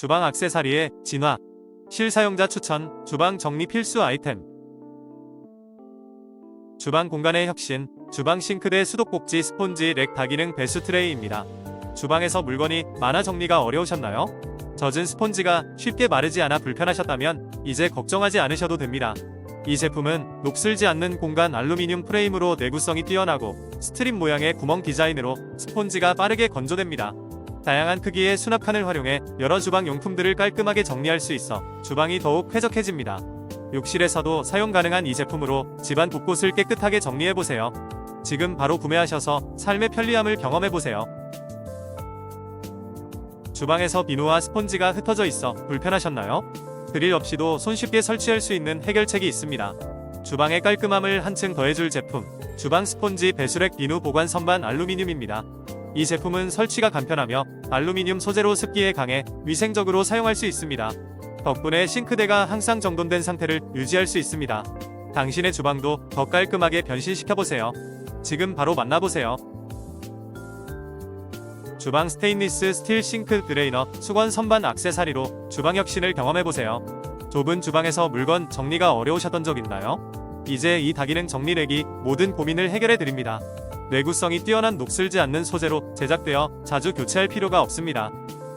주방 액세서리의 진화. 실사용자 추천, 주방 정리 필수 아이템. 주방 공간의 혁신, 주방 싱크대 수도꼭지 스폰지 렉 다기능 배수 트레이입니다. 주방에서 물건이 많아 정리가 어려우셨나요? 젖은 스폰지가 쉽게 마르지 않아 불편하셨다면 이제 걱정하지 않으셔도 됩니다. 이 제품은 녹슬지 않는 공간 알루미늄 프레임으로 내구성이 뛰어나고 스트립 모양의 구멍 디자인으로 스폰지가 빠르게 건조됩니다. 다양한 크기의 수납칸을 활용해 여러 주방 용품들을 깔끔하게 정리할 수 있어 주방이 더욱 쾌적해집니다. 욕실에서도 사용 가능한 이 제품으로 집안 곳곳을 깨끗하게 정리해보세요. 지금 바로 구매하셔서 삶의 편리함을 경험해보세요. 주방에서 비누와 스폰지가 흩어져 있어 불편하셨나요? 드릴 없이도 손쉽게 설치할 수 있는 해결책이 있습니다. 주방의 깔끔함을 한층 더해줄 제품, 주방 스폰지 배수렉 비누 보관 선반 알루미늄입니다. 이 제품은 설치가 간편하며 알루미늄 소재로 습기에 강해 위생적으로 사용할 수 있습니다. 덕분에 싱크대가 항상 정돈된 상태를 유지할 수 있습니다. 당신의 주방도 더 깔끔하게 변신시켜보세요. 지금 바로 만나보세요. 주방 스테인리스 스틸 싱크 드레이너 수건 선반 액세서리로 주방 혁신을 경험해보세요. 좁은 주방에서 물건 정리가 어려우셨던 적 있나요? 이제 이 다기능 정리렉이 모든 고민을 해결해 드립니다. 내구성이 뛰어난 녹슬지 않는 소재로 제작되어 자주 교체할 필요가 없습니다.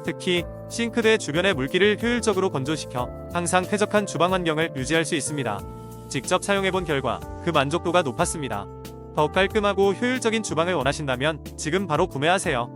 특히 싱크대 주변의 물기를 효율적으로 건조시켜 항상 쾌적한 주방 환경을 유지할 수 있습니다. 직접 사용해본 결과 그 만족도가 높았습니다. 더 깔끔하고 효율적인 주방을 원하신다면 지금 바로 구매하세요.